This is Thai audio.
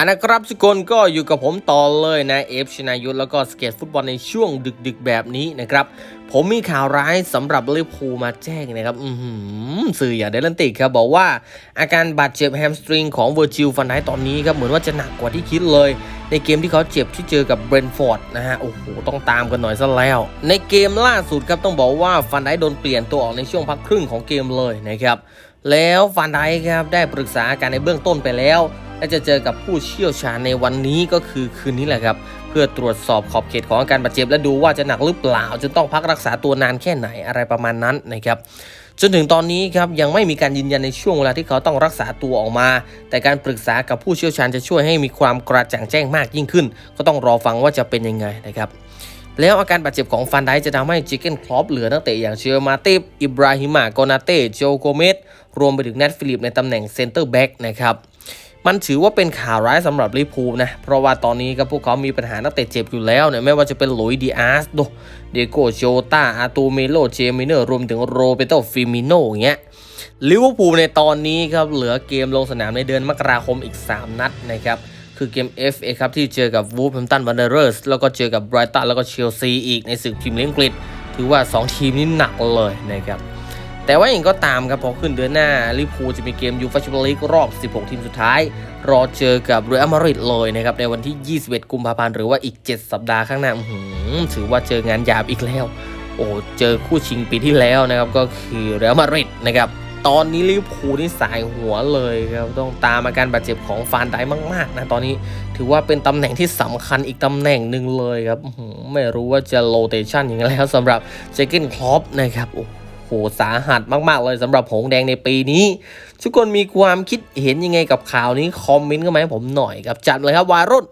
อันนะครับทุกคนก็อยู่กับผมต่อเลยนะเอฟชนายุทธแล้วก็สเก็ตฟุตบอลในช่วงดึกๆแบบนี้นะครับ ผมมีข่าวร้ายสำหรับลิเวอร์พูลมาแจ้งนะครับอืสื่ออย่างเดลันติกครับ บอกว่าอาการบาดเจ็บแฮมสตริงของเวอร์จิลฟันไดตอนนี้ครับ เหมือนว่าจะหนักกว่าที่คิดเลย ในเกมที่เขาเจ็บที่เจอกับเบรนฟอร์ดนะฮะ โอ้โห ต้องตามกันหน่อยซะแล้ว ในเกมล่าสุดครับต้องบอกว่าฟันไดโดนเปลี่ยนตัวออกในช่วงพักครึ่งของเกมเลยนะครับแล้วฟันไดครับได้ปรึกษาอาการในเบื้องต้นไปแล้ว และจะเจอกับผู้เชี่ยวชาญในวันนี้ก็คือคืนนี้แหละครับ เพื่อตรวจสอบขอบเขตของอาการบาดเจ็บ และดูว่าจะหนักหรือเปล่าจะต้องพักรักษาตัวนานแค่ไหนอะไรประมาณนั้นนะครับจนถึงตอนนี้ครับยังไม่มีการยืนยันในช่วงเวลาที่เขาต้องรักษาตัวออกมา แต่การปรึกษากับผู้เชี่ยวชาญจะช่วยให้มีความกระจ่างแจ้งมากยิ่งขึ้น ก็ต้องรอฟังว่าจะเป็นยังไงนะครับแล้วอาการบาดเจ็บของฟันไดจะทำให้จิเก้นคลอปเหลือนักเตะอย่างเชอร์มาติฟอิบราฮิมาโกนาเต้โจโกเมสรวมไปถึงเนทฟิลิปในตำแหน่งเซนเตอร์แบ็กนะครับ มันถือว่าเป็นข่าวร้ายสำหรับลิพูนะ เพราะว่าตอนนี้ก็พวกเขามีปัญหานักเตะเจ็บอยู่แล้วเนี่ยไม่ว่าจะเป็นหลุยดีอาร์สโดเดโกโจตาอาตูเมโลเจมิเนอร์รวมถึงโรเบโตฟิมิโนอย่างเงี้ยลิเวอร์พูลในตอนนี้ครับเหลือเกมลงสนามในเดือนมกราคมอีก 3 นัดนะครับคือเกม FA ครับที่เจอกับวูฟแฮมตันวันเดอร์สแล้วก็เจอกับไบรตันแล้วก็เชลซีอีกในศึกพรีเมียร์ลีกอังกฤษถือว่า 2 ทีมนี้หนักเลยนะครับ แต่ว่าอย่างก็ตามครับพอขึ้นเดือนหน้าลิเวอร์พูลจะมีเกมยูฟ่าแชมเปี้ยนลีกรอบ 16 ทีมสุดท้าย รอเจอกับเรอัลมาดริดเลยนะครับในวันที่ 21 กุมภาพันธ์หรือว่าอีก 7 สัปดาห์ข้างหน้าถือว่าเจองานหยาบอีกแล้ว โอ้เจอคู่ชิงปีที่แล้วนะครับก็คือเรอัลมาดริดนะครับตอนนี้ลิเวอร์พูลนี่สายหัวเลยครับต้องตามอาการบาดเจ็บของฟานไดมาก ๆ นะ ตอนนี้ถือว่าเป็นตำแหน่งที่สำคัญอีกตำแหน่งหนึ่งเลยครับไม่รู้ว่าจะโลเตชันยังไงแล้วสำหรับเจเกนคลอปนะครับโอ้โห หสาหัสมากๆเลยสำหรับหงแดงในปีนี้ ทุกคนมีความคิดเห็นยังไงกับข่าวนี้ คอมเมนต์กันมาให้ผมหน่อยครับจัดเลยครับวารุณ